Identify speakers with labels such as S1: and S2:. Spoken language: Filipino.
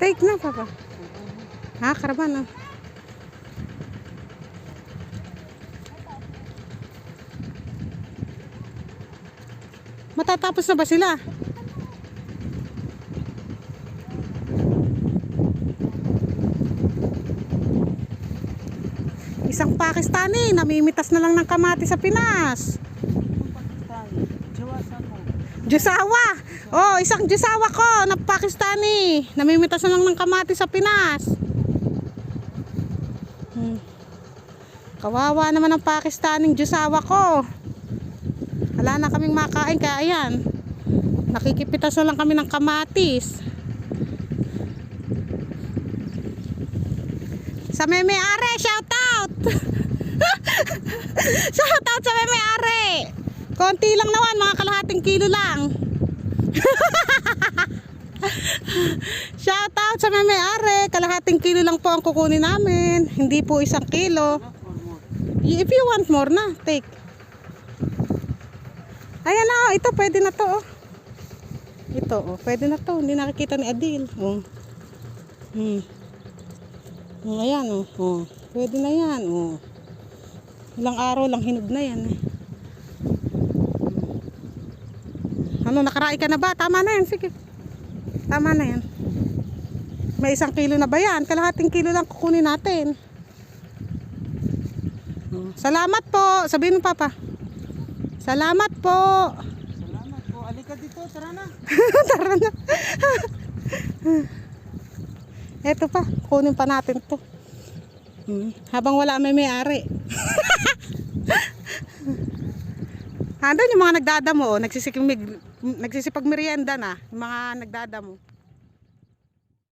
S1: Take na, Papa. Ha, karaban, oh. Matatapos na ba sila? Isang Pakistani, namimitas na lang ng kamati sa Pinas. Jusawa. Oh, isang Jusawa ko na Pakistani. Namimitas na lang ng kamati sa Pinas. Hmm. Kawawa naman ang Pakistaning Jusawa ko. Wala na kaming makain kaya ayan. Nakikipitas na lang kami ng kamatis. Sa Meme Are, shout out! shout out sa Meme Are! Konti lang naman, mga kalahating kilo lang. shout out sa Meme Are, kalahating kilo lang po ang kukunin namin. Hindi po isang kilo. If you want more na, take. Ayan na, oh, ito pwede na to. Oh. Ito, oh, pwede na to. Hindi nakikita ni Adil. Oh. Hmm. Hmm, Ayan, oh. oh. Pwede na yan. Oh. Ilang araw lang hinog na yan. Eh. Ano, nakarai ka na ba? Tama na yan. Sige. Tama na yan. May isang kilo na ba yan? Kalahating kilo lang kukunin natin. Salamat po. Sabihin mo, Papa. Salamat po.
S2: Salamat po. Alika dito, tara na.
S1: Tara na. Eto pa, kunin pa natin to. Hmm, Habang wala may may-ari. Andun yung mga nagdadamo, oh, nagsisipag, nagsisipag merienda na, yung mga nagdadamo.